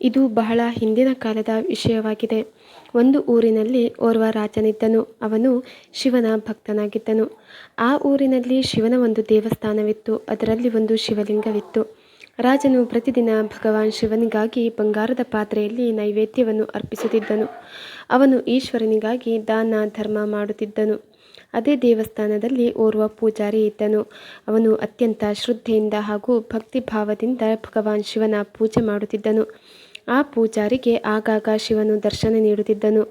ಇದು ಬಹಳ ಹಿಂದಿನ ಕಾಲದ ವಿಷಯವಾಗಿದೆ. ಒಂದು ಊರಿನಲ್ಲಿ ಓರ್ವ ರಾಜನಿದ್ದನು. ಅವನು ಶಿವನ ಭಕ್ತನಾಗಿದ್ದನು. ಆ ಊರಿನಲ್ಲಿ ಶಿವನ ಒಂದು ದೇವಸ್ಥಾನವಿತ್ತು. ಅದರಲ್ಲಿ ಒಂದು ಶಿವಲಿಂಗವಿತ್ತು. ರಾಜನು ಪ್ರತಿದಿನ ಭಗವಾನ್ ಶಿವನಿಗಾಗಿ ಬಂಗಾರದ ಪಾತ್ರೆಯಲ್ಲಿ ನೈವೇದ್ಯವನ್ನು ಅರ್ಪಿಸುತ್ತಿದ್ದನು. ಅವನು ಈಶ್ವರನಿಗಾಗಿ ದಾನ, ಧರ್ಮ ಮಾಡುತ್ತಿದ್ದನು. ಅದೇ ದೇವಸ್ಥಾನದಲ್ಲಿ ಓರ್ವ ಪೂಜಾರಿ ಇದ್ದನು. ಅವನು ಅತ್ಯಂತ ಶ್ರದ್ಧೆಯಿಂದ ಹಾಗೂ ಭಕ್ತಿಭಾವದಿಂದ ಭಗವಾನ್ ಶಿವನ ಪೂಜೆ ಮಾಡುತ್ತಿದ್ದನು. ಆ ಪೂಜಾರಿಗೆ ಆಗಾಗ ಶಿವನು ದರ್ಶನ ನೀಡುತ್ತಿದ್ದನು.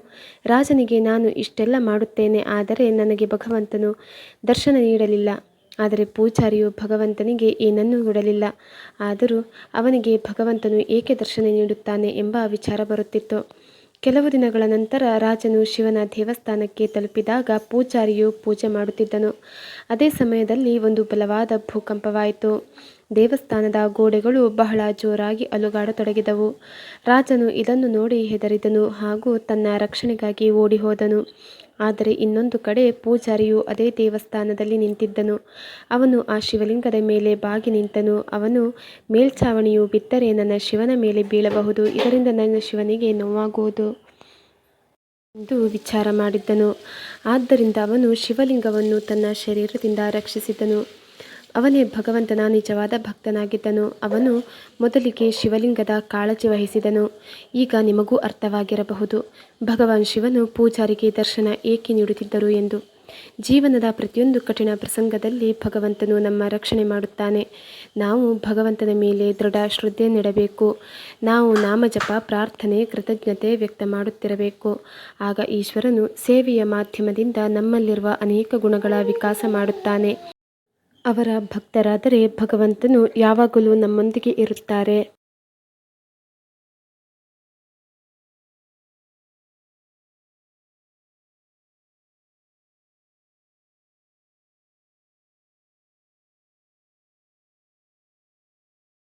ರಾಜನಿಗೆ, ನಾನು ಇಷ್ಟೆಲ್ಲ ಮಾಡುತ್ತೇನೆ, ಆದರೆ ನನಗೆ ಭಗವಂತನು ದರ್ಶನ ನೀಡಲಿಲ್ಲ. ಆದರೆ ಪೂಜಾರಿಯು ಭಗವಂತನಿಗೆ ಏನನ್ನೂ ಬಿಡಲಿಲ್ಲ ಆದರೂ ಅವನಿಗೆ ಭಗವಂತನು ಏಕೆ ದರ್ಶನ ನೀಡುತ್ತಾನೆ ಎಂಬ ವಿಚಾರ ಬರುತ್ತಿತ್ತು. ಕೆಲವು ದಿನಗಳ ನಂತರ ರಾಜನು ಶಿವನ ದೇವಸ್ಥಾನಕ್ಕೆ ತಲುಪಿದಾಗ ಪೂಜಾರಿಯು ಪೂಜೆ ಮಾಡುತ್ತಿದ್ದನು. ಅದೇ ಸಮಯದಲ್ಲಿ ಒಂದು ಬಲವಾದ ಭೂಕಂಪವಾಯಿತು. ದೇವಸ್ಥಾನದ ಗೋಡೆಗಳು ಬಹಳ ಜೋರಾಗಿ ಅಲುಗಾಡತೊಡಗಿದವು. ರಾಜನು ಇದನ್ನು ನೋಡಿ ಹೆದರಿದನು ಹಾಗೂ ತನ್ನ ರಕ್ಷಣೆಗಾಗಿ ಓಡಿ ಹೋದನು ಆದರೆ ಇನ್ನೊಂದು ಕಡೆ ಪೂಜಾರಿಯು ಅದೇ ದೇವಸ್ಥಾನದಲ್ಲಿ ನಿಂತಿದ್ದನು. ಅವನು ಆ ಶಿವಲಿಂಗದ ಮೇಲೆ ಬಾಗಿ ನಿಂತನು. ಅವನು ಮೇಲ್ಛಾವಣಿಯು ಬಿದ್ದರೆ ನನ್ನ ಶಿವನ ಮೇಲೆ ಬೀಳಬಹುದು, ಇದರಿಂದ ನನ್ನ ಶಿವನಿಗೆ ನೋವಾಗುವುದು ಎಂದು ವಿಚಾರ ಮಾಡಿದ್ದನು. ಆದ್ದರಿಂದ ಅವನು ಶಿವಲಿಂಗವನ್ನು ತನ್ನ ಶರೀರದಿಂದ ರಕ್ಷಿಸಿದನು. ಅವನೇ ಭಗವಂತನ ನಿಜವಾದ ಭಕ್ತನಾಗಿದ್ದನು. ಅವನು ಮೊದಲಿಗೆ ಶಿವಲಿಂಗದ ಕಾಳಜಿ ವಹಿಸಿದನು. ಈಗ ನಿಮಗೂ ಅರ್ಥವಾಗಿರಬಹುದು. ಭಗವಾನ್ ಶಿವನು ಪೂಜಾರಿಗೆ ದರ್ಶನ ಏಕೆ ನೀಡುತ್ತಿದ್ದರು ಎಂದು. ಜೀವನದ ಪ್ರತಿಯೊಂದು ಕಠಿಣ ಪ್ರಸಂಗದಲ್ಲಿ ಭಗವಂತನು ನಮ್ಮ ರಕ್ಷಣೆ ಮಾಡುತ್ತಾನೆ. ನಾವು ಭಗವಂತನ ಮೇಲೆ ದೃಢ ಶ್ರದ್ಧೆ ನೀಡಬೇಕು. ನಾವು ನಾಮಜಪ, ಪ್ರಾರ್ಥನೆ, ಕೃತಜ್ಞತೆ ವ್ಯಕ್ತ ಮಾಡುತ್ತಿರಬೇಕು. ಆಗ ಈಶ್ವರನು ಸೇವೆಯ ಮಾಧ್ಯಮದಿಂದ ನಮ್ಮಲ್ಲಿರುವ ಅನೇಕ ಗುಣಗಳ ವಿಕಾಸ ಮಾಡುತ್ತಾನೆ. ಅವರ ಭಕ್ತರಾದರೆ ಭಗವಂತನು ಯಾವಾಗಲೂ ನಮ್ಮೊಂದಿಗೆ ಇರುತ್ತಾರೆ.